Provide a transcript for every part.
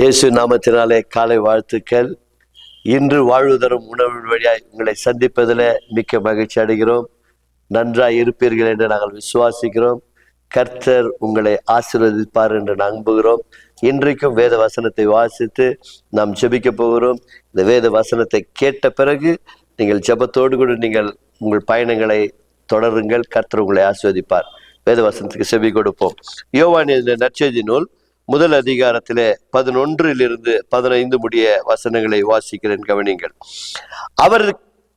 இயேசு நாமத்தினாலே காலை வாழ்த்துக்கள். இன்று வாழ்வு தரும் உணவு வழியாய் உங்களை சந்திப்பதில் மிக்க மகிழ்ச்சி அடைகிறோம். நன்றாய் இருப்பீர்கள் என்று நாங்கள் விசுவாசிக்கிறோம். கர்த்தர் உங்களை ஆசீர்வதிப்பார் என்று நம்புகிறோம். இன்றைக்கும் வேத வசனத்தை வாசித்து நாம் ஜெபிக்க போகிறோம். இந்த வேத வசனத்தை கேட்ட பிறகு நீங்கள் ஜெபத்தோடு கூட நீங்கள் உங்கள் பயணங்களை தொடருங்கள். கர்த்தர் உங்களை ஆஸ்வதிப்பார் வேத வசனத்துக்கு செவி கொடுப்போம். யோவான் இந்த நற்செய்தி நூல் முதல் அதிகாரத்திலே பதினொன்றிலிருந்து பதினைந்து முடிய வசனங்களை வாசிக்கிறேன் கவனிங்கள் அவர்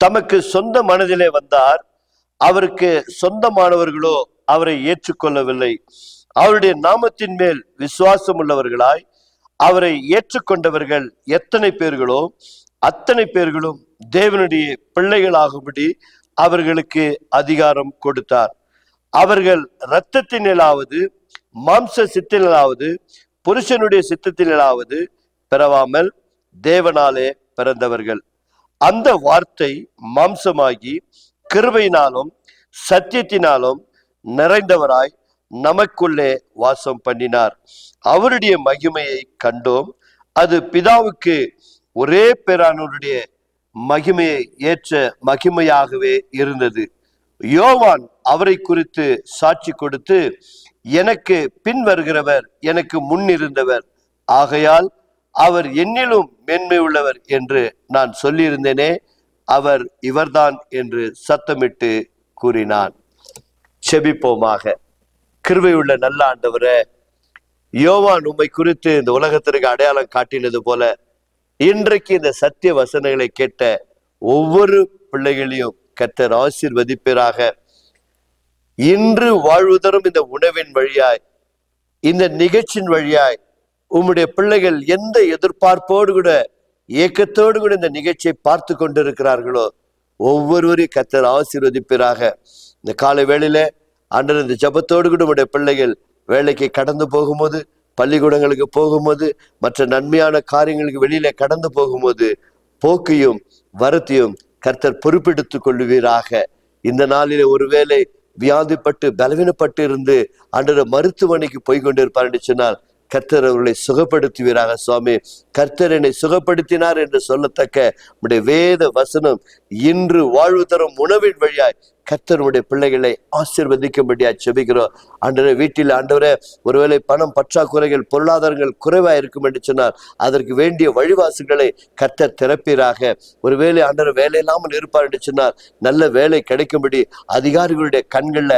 தமக்கு சொந்த மனதிலே வந்தார் அவருக்கு சொந்தமானவர்களோ அவரை ஏற்றுக்கொள்ளவில்லை. அவருடைய நாமத்தின் மேல் விசுவாசம் உள்ளவர்களாய் அவரை ஏற்றுக்கொண்டவர்கள் எத்தனை பேர்களோ அத்தனை பேர்களும் தேவனுடைய பிள்ளைகளாகும்படி அவர்களுக்கு அதிகாரம் கொடுத்தார். அவர்கள் இரத்தத்தினாலாவது மாம்ச சித்தினாலாவது புருஷனுடைய சித்தத்தினாலாவது பிறவாமல் தேவனாலே பிறந்தவர்கள். அந்த வார்த்தை மாம்சமாகி கிருபையினாலும் சத்தியத்தினாலும் நிறைந்தவராய் நமக்குள்ளே வாசம் பண்ணினார். அவருடைய மகிமையை கண்டோம். அது பிதாவுக்கு ஒரே பேரானவருடைய மகிமையை ஏற்ற மகிமையாகவே இருந்தது. யோவான் அவரை குறித்து சாட்சி கொடுத்து எனக்கு பின் வருகிறவர் எனக்கு முன் இருந்தவர். ஆகையால் அவர் என்னிலும் மேன்மை உள்ளவர் என்று நான் சொல்லியிருந்தேனே அவர் இவர்தான் என்று சத்தமிட்டு கூறினான். செபிப்போமாக. கிருவையுள்ள நல்ல ஆண்டவரை யோவான் உம்மை குறித்து இந்த உலகத்திற்கு அடையாளம் காட்டினது போல இன்றைக்கு இந்த சத்திய வசனங்களை கேட்ட ஒவ்வொரு பிள்ளைகளையும் கர்த்தர் ஆசீர்வதிப்பீராக. இன்று வாழ்வுதரும் இந்த உணவின் வழியாய் இந்த நிகழ்ச்சியின் வழியாய் உம்முடைய பிள்ளைகள் எந்த எதிர்பார்ப்போடு கூட ஏக்கத்தோடு கூட இந்த நிகழ்ச்சியை பார்த்து கொண்டிருக்கிறார்களோ ஒவ்வொருவரையும் கர்த்தர் ஆசீர்வதிப்பீராக. இந்த காலை வேளையில அன்றர் இந்த ஜபத்தோடு கூட உடைய பிள்ளைகள் வேலைக்கு கடந்து போகும்போது பள்ளிக்கூடங்களுக்கு போகும்போது மற்ற நன்மையான காரியங்களுக்கு வெளியில கடந்து போகும்போது போக்கையும் வரத்தையும் கர்த்தர் பொறுப்பெடுத்துக் கொள்ளுவீராக. இந்த நாளிலே ஒருவேளை வியாதிப்பட்டு பலவீனப்பட்டு இருந்து அன்று மருத்துவமனைக்கு போய் கொண்டிருப்பார் என்று சொன்னால் கர்த்தர் அவர்களை சுகப்படுத்துவீராக சுவாமி. கர்த்தர் என்னை சுகப்படுத்தினார் என்று சொல்லத்தக்க உடைய வேத வசனம் இன்று வாழ்வு தரும் உணவின் வழியாய் கர்த்தருடைய பிள்ளைகளை ஆசிர்வதிக்கும்படியா செபிக்கிறோம் ஆண்டவரே வீட்டில் ஆண்டவரே ஒருவேளை பணம் பற்றாக்குறைகள் பொருளாதாரங்கள் குறைவாக இருக்கும் என்று சொன்னால் அதற்கு வேண்டிய வழிவாசுகளை கர்த்தர் திறப்பீராக. ஒருவேளை ஆண்டவர் வேலை இல்லாமல் இருப்பார் என்று சொன்னால் நல்ல வேலை கிடைக்கும்படி அதிகாரிகளுடைய கண்களில்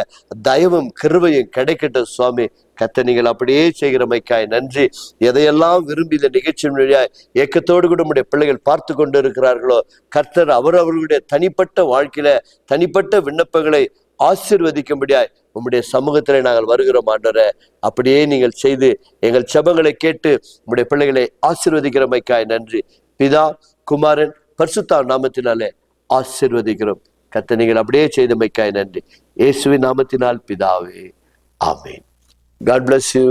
தயவும் கிருவையும் கிடைக்கட்டும் சுவாமி. கத்த நீங்கள் அப்படியே செய்கிறமைக்காய் நன்றி. எதையெல்லாம் விரும்பி இந்த நிகழ்ச்சியின் வழியாய் ஏக்கத்தோடு கூட நம்முடைய பிள்ளைகள் பார்த்து கொண்டு இருக்கிறார்களோ கர்த்தர் அவரவர்களுடைய தனிப்பட்ட வாழ்க்கையில தனிப்பட்ட விண்ண விண்ணப்பங்களை ஆசிர்வதிக்கும்படியாய் உம்முடைய சமூகத்தில் நாங்கள் வருகிறோம் ஆண்டவரே. அப்படியே நீங்கள் செய்து எங்கள் செபங்களை கேட்டு உம்முடைய பிள்ளைகளை ஆசிர்வதிக்கிறமைக்காய் நன்றி. பிதா குமாரன் பர்சுத்தா நாமத்தினாலே ஆசிர்வதிக்கிறோம். கத்த நீங்கள் அப்படியே செய்தமைக்காய் நன்றி. இயேசுவின் நாமத்தினால் பிதாவே. ஆமீன். God bless you